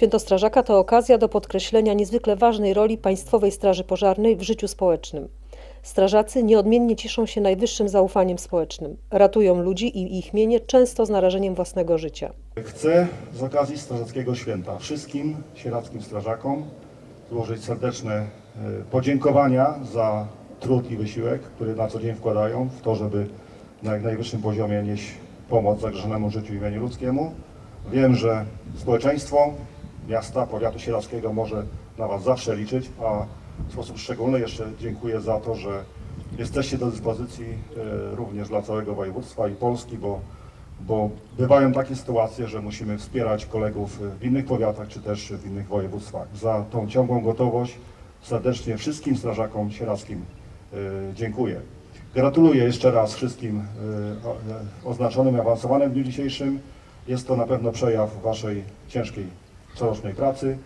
Święto Strażaka to okazja do podkreślenia niezwykle ważnej roli Państwowej Straży Pożarnej w życiu społecznym. Strażacy nieodmiennie cieszą się najwyższym zaufaniem społecznym. Ratują ludzi i ich mienie często z narażeniem własnego życia. Chcę z okazji Strażackiego Święta wszystkim sieradzkim strażakom złożyć serdeczne e, podziękowania za trud i wysiłek, który na co dzień wkładają w to, żeby na jak najwyższym poziomie nieść pomoc zagrożonemu życiu i mieniu ludzkiemu. Wiem, że społeczeństwo miasta, powiatu sieradzkiego może na Was zawsze liczyć, a w sposób szczególny jeszcze dziękuję za to, że jesteście do dyspozycji e, również dla całego województwa i Polski, bo bo bywają takie sytuacje, że musimy wspierać kolegów w innych powiatach czy też w innych województwach. Za tą ciągłą gotowość serdecznie wszystkim strażakom sieradzkim y, dziękuję. Gratuluję jeszcze raz wszystkim oznaczonym awansowanym w dniu dzisiejszym. Jest to na pewno przejaw Waszej ciężkiej corocznej pracy.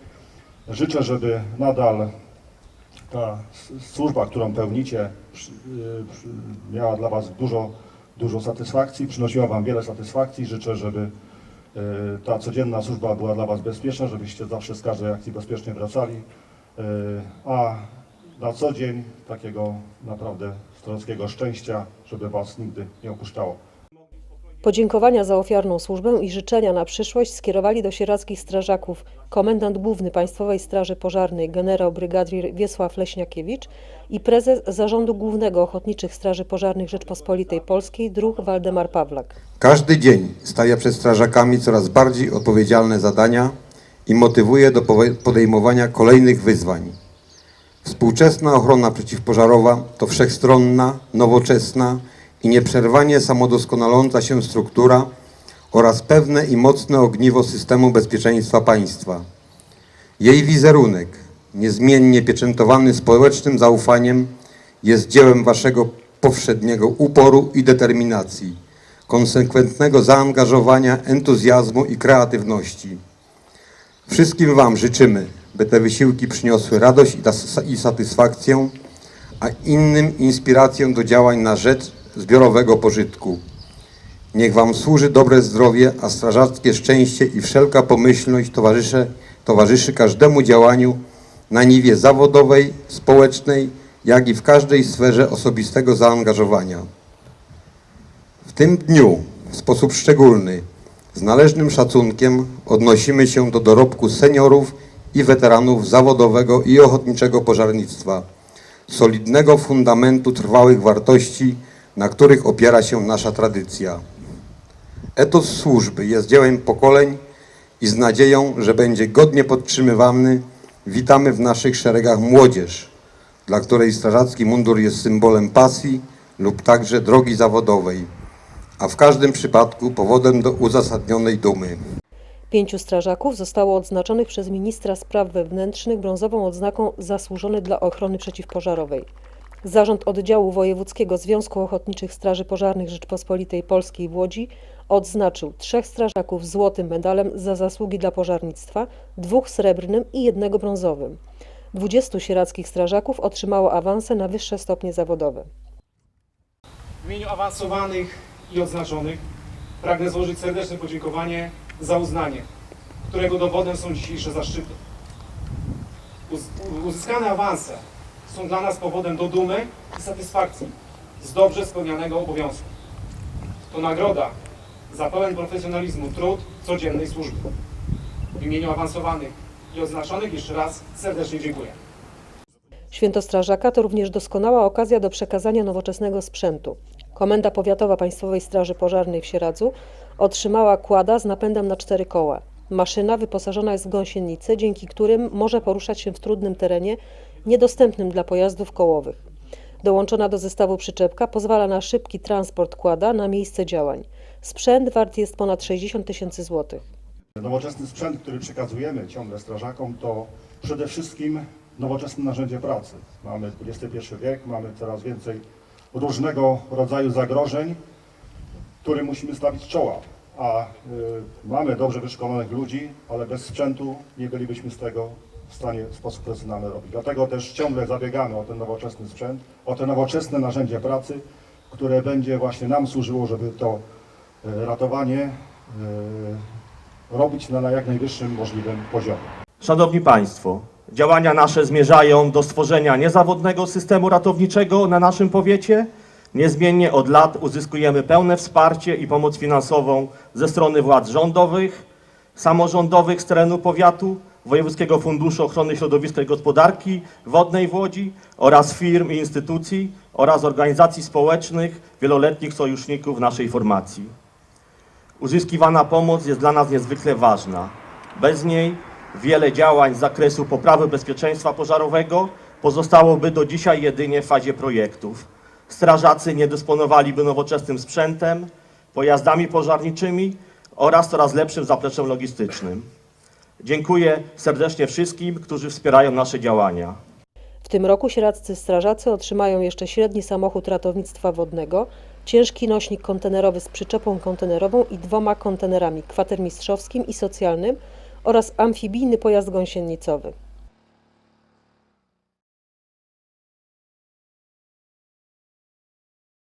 Życzę, żeby nadal ta służba, którą pełnicie, y, miała dla Was dużo, dużo satysfakcji, przynosiła Wam wiele satysfakcji. Życzę, żeby y, ta codzienna służba była dla Was bezpieczna, żebyście zawsze z każdej akcji bezpiecznie wracali, y, a na co dzień takiego naprawdę strackiego szczęścia, żeby Was nigdy nie opuszczało. Podziękowania za ofiarną służbę i życzenia na przyszłość skierowali do sierackich strażaków komendant główny Państwowej Straży Pożarnej generał brygadier Wiesław Leśniakiewicz i prezes Zarządu Głównego Ochotniczych Straży Pożarnych Rzeczpospolitej Polskiej druh Waldemar Pawlak. Każdy dzień stawia przed strażakami coraz bardziej odpowiedzialne zadania i motywuje do podejmowania kolejnych wyzwań. Współczesna ochrona przeciwpożarowa to wszechstronna, nowoczesna i nieprzerwanie samodoskonaląca się struktura oraz pewne i mocne ogniwo systemu bezpieczeństwa państwa. Jej wizerunek, niezmiennie pieczętowany społecznym zaufaniem, jest dziełem waszego powszedniego uporu i determinacji, konsekwentnego zaangażowania, entuzjazmu i kreatywności. Wszystkim Wam życzymy, by te wysiłki przyniosły radość i satysfakcję, a innym inspirację do działań na rzecz zbiorowego pożytku. Niech Wam służy dobre zdrowie, a strażackie szczęście i wszelka pomyślność towarzyszy, towarzyszy każdemu działaniu na niwie zawodowej, społecznej, jak i w każdej sferze osobistego zaangażowania. W tym dniu w sposób szczególny, z należnym szacunkiem odnosimy się do dorobku seniorów i weteranów zawodowego i ochotniczego pożarnictwa, solidnego fundamentu trwałych wartości, na których opiera się nasza tradycja. Etos służby jest dziełem pokoleń i z nadzieją, że będzie godnie podtrzymywany, witamy w naszych szeregach młodzież, dla której strażacki mundur jest symbolem pasji lub także drogi zawodowej, a w każdym przypadku powodem do uzasadnionej dumy. Pięciu strażaków zostało odznaczonych przez ministra spraw wewnętrznych brązową odznaką zasłużony dla ochrony przeciwpożarowej. Zarząd Oddziału Wojewódzkiego Związku Ochotniczych Straży Pożarnych Rzeczpospolitej Polskiej w Łodzi odznaczył trzech strażaków złotym medalem za zasługi dla pożarnictwa, dwóch srebrnym i jednego brązowym. Dwudziestu sierackich strażaków otrzymało awanse na wyższe stopnie zawodowe. W imieniu awansowanych i odznaczonych pragnę złożyć serdeczne podziękowanie za uznanie, którego dowodem są dzisiejsze zaszczyty. Uz- Uzyskane awanse są dla nas powodem do dumy i satysfakcji z dobrze spełnianego obowiązku. To nagroda za pełen profesjonalizmu trud codziennej służby. W imieniu awansowanych i odznaczonych jeszcze raz serdecznie dziękuję. Święto Strażaka to również doskonała okazja do przekazania nowoczesnego sprzętu. Komenda Powiatowa Państwowej Straży Pożarnej w Sieradzu otrzymała kłada z napędem na cztery koła. Maszyna wyposażona jest w gąsienice, dzięki którym może poruszać się w trudnym terenie niedostępnym dla pojazdów kołowych. Dołączona do zestawu przyczepka pozwala na szybki transport kłada na miejsce działań. Sprzęt wart jest ponad 60 tysięcy złotych. Nowoczesny sprzęt, który przekazujemy ciągle strażakom, to przede wszystkim nowoczesne narzędzie pracy. Mamy XXI wiek, mamy coraz więcej różnego rodzaju zagrożeń, którym musimy stawić czoła. A y, mamy dobrze wyszkolonych ludzi, ale bez sprzętu nie bylibyśmy z tego w stanie w sposób profesjonalny robić. Dlatego też ciągle zabiegamy o ten nowoczesny sprzęt, o te nowoczesne narzędzie pracy, które będzie właśnie nam służyło, żeby to y, ratowanie y, robić na jak najwyższym możliwym poziomie. Szanowni Państwo, działania nasze zmierzają do stworzenia niezawodnego systemu ratowniczego na naszym powiecie. Niezmiennie od lat uzyskujemy pełne wsparcie i pomoc finansową ze strony władz rządowych, samorządowych z terenu powiatu, Wojewódzkiego Funduszu Ochrony Środowiska i Gospodarki Wodnej w Łodzi oraz firm i instytucji oraz organizacji społecznych, wieloletnich sojuszników naszej formacji. Uzyskiwana pomoc jest dla nas niezwykle ważna. Bez niej wiele działań z zakresu poprawy bezpieczeństwa pożarowego pozostałoby do dzisiaj jedynie w fazie projektów. Strażacy nie dysponowaliby nowoczesnym sprzętem, pojazdami pożarniczymi oraz coraz lepszym zapleczem logistycznym. Dziękuję serdecznie wszystkim, którzy wspierają nasze działania. W tym roku sieradzcy strażacy otrzymają jeszcze średni samochód ratownictwa wodnego, ciężki nośnik kontenerowy z przyczepą kontenerową i dwoma kontenerami kwatermistrzowskim i socjalnym oraz amfibijny pojazd gąsienicowy.